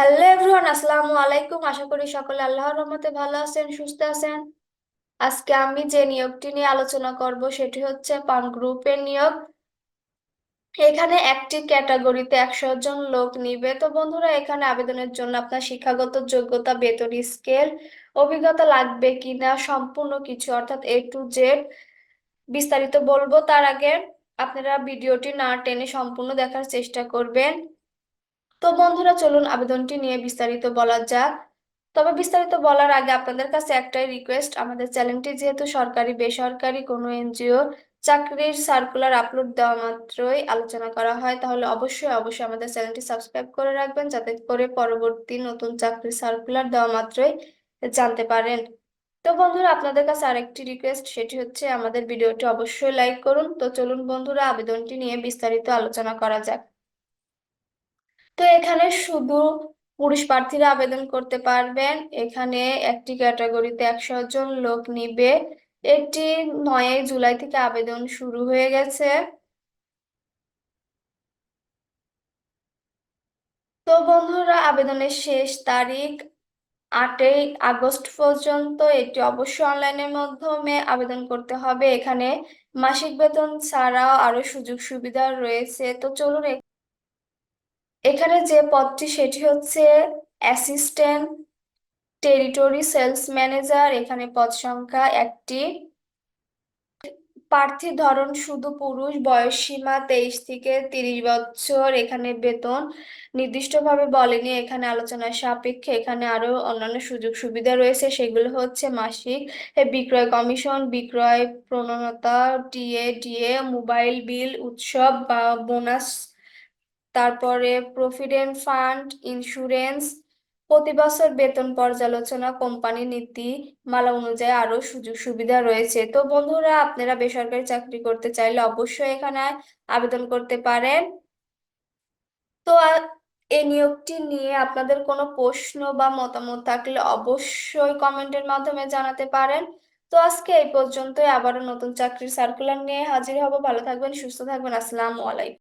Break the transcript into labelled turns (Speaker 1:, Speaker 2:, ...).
Speaker 1: Hello everyone আসসালামু আলাইকুম আশা করি সকলে আল্লাহর রহমতে ভালো আছেন, সুস্থ আছেন? আজকে আমি যে নিয়োগটি নিয়ে আলোচনা করব, সেটি হচ্ছে পান গ্রুপের নিয়োগ। এখানে একটি ক্যাটাগরিতে একশো জন লোক নিবে। তো বন্ধুরা, এখানে আবেদনের জন্য আপনার শিক্ষাগত যোগ্যতা, বেতন, স্কেল, অভিজ্ঞতা লাগবে কিনা, সম্পূর্ণ কিছু, অর্থাৎ এ টু জেড বিস্তারিত বলব। তার আগে আপনারা ভিডিওটি না টেনে সম্পূর্ণ দেখার চেষ্টা করবেন। তো বন্ধুরা, চলুন আবেদনটি নিয়ে বিস্তারিত বলা যাক। তবে বিস্তারিত বলার আগে আপনাদের কাছে একটাই রিকোয়েস্ট আমাদের চ্যানেলটি যেহেতু সরকারি, বেসরকারি, কোনো এনজিও চাকরির সার্কুলার আপলোড দেওয়া মাত্রই আলোচনা করা হয়, তাহলে অবশ্যই অবশ্যই আমাদের চ্যানেলটি সাবস্ক্রাইব করে রাখবেন, যাতে করে পরবর্তী নতুন চাকরির সার্কুলার দেওয়া মাত্রই জানতে পারেন। তো বন্ধুরা, আপনাদের কাছে আরেকটি রিকোয়েস্ট সেটি হচ্ছে আমাদের ভিডিওটি অবশ্যই লাইক করুন। তো চলুন বন্ধুরা, আবেদনটি নিয়ে বিস্তারিত আলোচনা করা যাক। তো এখানে শুধু পুরুষ প্রার্থীরা আবেদন করতে পারবেন। এখানে একটি ক্যাটাগরিতে একশো জন লোক নিবে। এটি নয় জুলাই থেকে আবেদন শুরু হয়ে গেছে। তো বন্ধুরা, আবেদনের শেষ তারিখ আটই আগস্ট পর্যন্ত। এটি অবশ্যই অনলাইনের মাধ্যমে আবেদন করতে হবে। এখানে মাসিক বেতন ছাড়াও আরও সুযোগ সুবিধা রয়েছে। তো চলুন এখানে যে পদটি সেটি হচ্ছে অ্যাসিস্ট্যান্ট টেরিটরি সেলস ম্যানেজার। এখানে পদ সংখ্যা একটি। প্রার্থীর ধরন শুধু পুরুষ, বয়স সীমা তেইশ থেকে তিরিশ বছর। এখানে বেতন নির্দিষ্টভাবে বলেনি, এখানে আলোচনার সাপেক্ষে। এখানে আরও অন্যান্য সুযোগ সুবিধা রয়েছে, সেগুলো হচ্ছে মাসিক বিক্রয় কমিশন, বিক্রয় প্রণোদনা টিএ ডিএ মোবাইল বিল, উৎসব বা বোনাস তারপরে প্রভিডেন্ট ফান্ড, ইন্স্যুরেন্স, প্রতি বছর বেতন পর্যালোচনা, কোম্পানি নীতি, মালা অনুযায়ী আরও সুযোগ সুবিধা রয়েছে। তো বন্ধুরা, আপনারা বেসরকারি চাকরি করতে চাইলে অবশ্যই এখানে আবেদন করতে পারেন। তো এই নিয়োগটি নিয়ে আপনাদের কোনো প্রশ্ন বা মতামত থাকলে অবশ্যই কমেন্টের মাধ্যমে জানাতে পারেন। তো আজকে এই পর্যন্তই, আবারও নতুন চাকরির সার্কুলার নিয়ে হাজির হব। ভালো থাকবেন, সুস্থ থাকবেন। আসসালামু আলাইকুম।